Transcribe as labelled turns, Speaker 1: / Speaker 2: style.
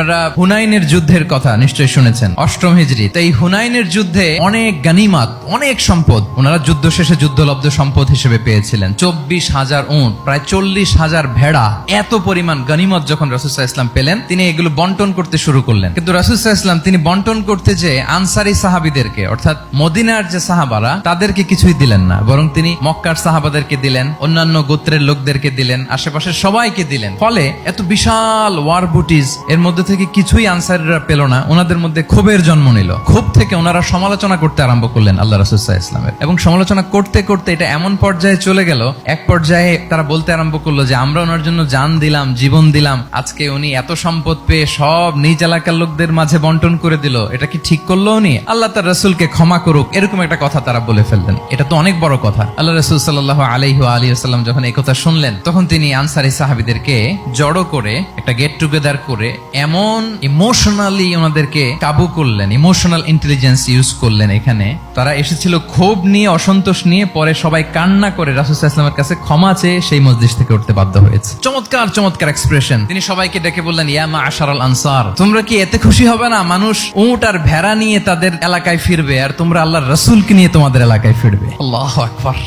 Speaker 1: আপনারা হুনাইনের যুদ্ধের কথা নিশ্চয়ই শুনেছেন। অষ্টম হিজড়ি তো এই হুনাইনের যুদ্ধে অনেক গানিমাত, অনেক সম্পদ ওনারা যুদ্ধ শেষে যুদ্ধলব্ধ সম্পদ হিসেবে পেয়েছিলেন। চব্বিশ হাজার উঁট প্রায় চল্লিশ হাজার ভেড়া, এত পরিমাণ গানিমত যখন রাসুসাহ ইসলাম পেলেন, তিনি এগুলো বন্টন করতে শুরু করলেন। কিন্তু রাসুসাহ ইসলাম তিনি বন্টন করতে যে আনসারি সাহাবিদেরকে, অর্থাৎ মদিনার যে সাহাবারা, তাদেরকে কিছুই দিলেন না, বরং তিনি মক্কার সাহাবাদেরকে দিলেন, অন্যান্য গোত্রের লোকদেরকে দিলেন, আশেপাশের সবাইকে দিলেন। ফলে এত বিশাল ওয়ার বুটিস এর মধ্যে থেকে কিছুই আনসারিরা পেল না। ওনাদের মধ্যে ক্ষোভের জন্ম নিল। ক্ষোভ থেকে ওনারা সমালোচনা করতে আরম্ভ করলেন আল্লাহ রাসুসাহ ইসলামের এবং সমালোচনা করতে করতে এটা এমন পর্যায়ে চলে গেল, এক পর্যায়ে তারা বলতে আরম্ভ করল যে, আমরা ওনার জন্য জান দিলাম, জীবন দিলাম, আজকে উনি এত সম্পদ পেয়ে সব নিজ এলাকার লোকদের মাঝে বন্টন করে দিল, এটা কি ঠিক করল উনি? আল্লাহ তার রসুলকে ক্ষমা করুক, এরকম একটা কথা তারা বলে ফেললেন। এটা তো অনেক বড় কথা। আল্লাহ রসুল সাল্লাহ আলহি আলী আসাল্লাম যখন এই কথা শুনলেন, তখন তিনি আনসারি সাহাবিদেরকে জড়ো করে একটা গেট টুগেদার করে এমন ইমোশনালি ওনাদেরকে কাবু করলেন ইমোশনাল ইন্টেলিজেন্স ইউজ করলেন এখানে। তারা এসেছিল ক্ষোভ নিয়ে, অসন্তোষ নিয়ে, পরে সবাই কান্না করে ইসলামের কাছে ক্ষমা চেয়ে সেই মসজিদ থেকে উঠতে বাধ্য হয়েছে। চমৎকার চমৎকার এক্সপ্রেশন তিনি সবাইকে ডেকে বললেন ইয়ামা আশার আল আনসার, তোমরা কি এতে খুশি হবে না? মানুষ উট আর ভেড়া নিয়ে তাদের এলাকায় ফিরবে, আর তোমরা আল্লাহর রসুলকে নিয়ে তোমাদের এলাকায় ফিরবে। আল্লাহ আকবার।